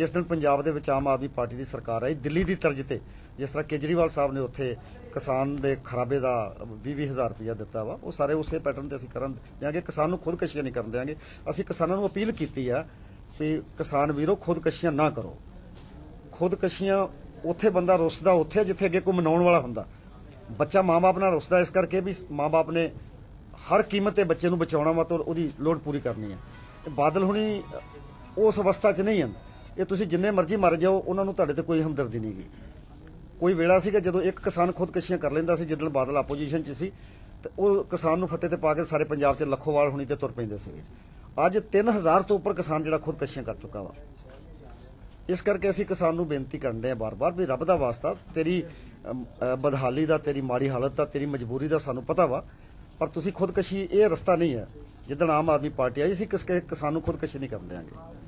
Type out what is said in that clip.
ਜਿਸ ਦਿਨ ਪੰਜਾਬ ਦੇ ਵਿੱਚ ਆਮ ਆਦਮੀ ਪਾਰਟੀ ਦੀ ਸਰਕਾਰ ਆਈ, ਦਿੱਲੀ ਦੀ ਤਰਜ਼ ਤੇ, ਜਿਸ ਤਰ੍ਹਾਂ ਕੇਜਰੀਵਾਲ ਸਾਹਿਬ ਨੇ ਉੱਥੇ ਕਿਸਾਨ ਦੇ ਖਰਾਬੇ ਦਾ 20 ਹਜ਼ਾਰ ਰੁਪਇਆ ਦਿੱਤਾ ਵਾ, ਉਹ ਸਾਰੇ ਉਸੇ ਪੈਟਰਨ ਤੇ ਅਸੀਂ ਕਰਨ ਦਿਆਂਗੇ, ਕਿਸਾਨ ਨੂੰ ਖੁਦਕਸ਼ੀਆਂ ਨਹੀਂ ਕਰਨ ਦਿਆਂਗੇ। ਅਸੀਂ ਕਿਸਾਨਾਂ ਨੂੰ ਅਪੀਲ ਕੀਤੀ ਆ ਵੀ ਕਿਸਾਨ ਵੀਰੋ, ਖੁਦਕਸ਼ੀਆਂ ਨਾ ਕਰੋ। ਖੁਦਕਸ਼ੀਆਂ, ਉੱਥੇ ਬੰਦਾ ਰੁੱਸਦਾ ਉੱਥੇ ਜਿੱਥੇ ਅੱਗੇ ਕੋਈ ਮਨਾਉਣ ਵਾਲਾ ਹੁੰਦਾ। ਬੱਚਾ ਮਾਂ-ਬਾਪ ਨਾਲ ਰੁੱਸਦਾ ਇਸ ਕਰਕੇ ਵੀ ਮਾਂ-ਬਾਪ ਨੇ ਹਰ ਕੀਮਤ ਤੇ ਬੱਚੇ ਨੂੰ ਬਚਾਉਣਾ ਵਾ ਤਾਂ ਉਹਦੀ ਲੋੜ ਪੂਰੀ ਕਰਨੀ ਹੈ ਬਾਦਲ ਹੁਣੀ ਉਸ ਅਵਸਥਾ 'ਚ ਨਹੀਂ ਹਨ ਇਹ ਤੁਸੀਂ ਜਿੰਨੇ ਮਰਜ਼ੀ ਮਰ ਜਾਓ, ਉਹਨਾਂ ਨੂੰ ਤੁਹਾਡੇ ਤੇ ਕੋਈ ਹਮਦਰਦੀ ਨਹੀਂ ਗੀ। ਕੋਈ ਵੇਲਾ ਸੀਗਾ ਜਦੋਂ ਇੱਕ ਕਿਸਾਨ ਖੁਦਕਸ਼ੀਆਂ ਕਰ ਲੈਂਦਾ ਸੀ ਜਦੋਂ ਬਾਦਲ ਆਪੋਜੀਸ਼ਨ 'ਚ ਸੀ, ਤੇ ਉਹ ਕਿਸਾਨ ਨੂੰ ਫੱਟੇ ਤੇ ਪਾ ਕੇ ਸਾਰੇ ਪੰਜਾਬ 'ਚ ਲੱਖੋਵਾਲ ਹੋਣੀ ਤੇ ਤੁਰ ਪੈਂਦੇ ਸੀਗੇ। ਅੱਜ 3000 ਤੋਂ ਉੱਪਰ ਕਿਸਾਨ ਜਿਹੜਾ ਖੁਦਕਸ਼ੀਆਂ ਕਰ ਚੁੱਕਾ ਵਾ। ਇਸ ਕਰਕੇ ਅਸੀਂ ਕਿਸਾਨ ਨੂੰ ਬੇਨਤੀ ਕਰਨ ਦੇ ਆ ਬਾਰ-ਬਾਰ ਵੀ ਰੱਬ ਦਾ ਵਾਸਤਾ, ਤੇਰੀ ਬਦਹਾਲੀ ਦਾ, ਤੇਰੀ ਮਾੜੀ ਹਾਲਤ ਦਾ, ਤੇਰੀ ਮਜਬੂਰੀ ਦਾ ਸਾਨੂੰ ਪਤਾ ਵਾ, ਪਰ ਤੁਸੀਂ ਖੁਦਕਸ਼ੀ ਇਹ ਰਸਤਾ ਨਹੀਂ ਹੈ, ਜਿੱਦਣ ਆਮ ਆਦਮੀ ਪਾਰਟੀ ਆਈ ਸੀ, ਕਿਸ ਕਿਸਾਨ ਨੂੰ ਖੁਦਕਸ਼ੀ ਨਹੀਂ ਕਰਨ ਦਿਆਂਗੇ।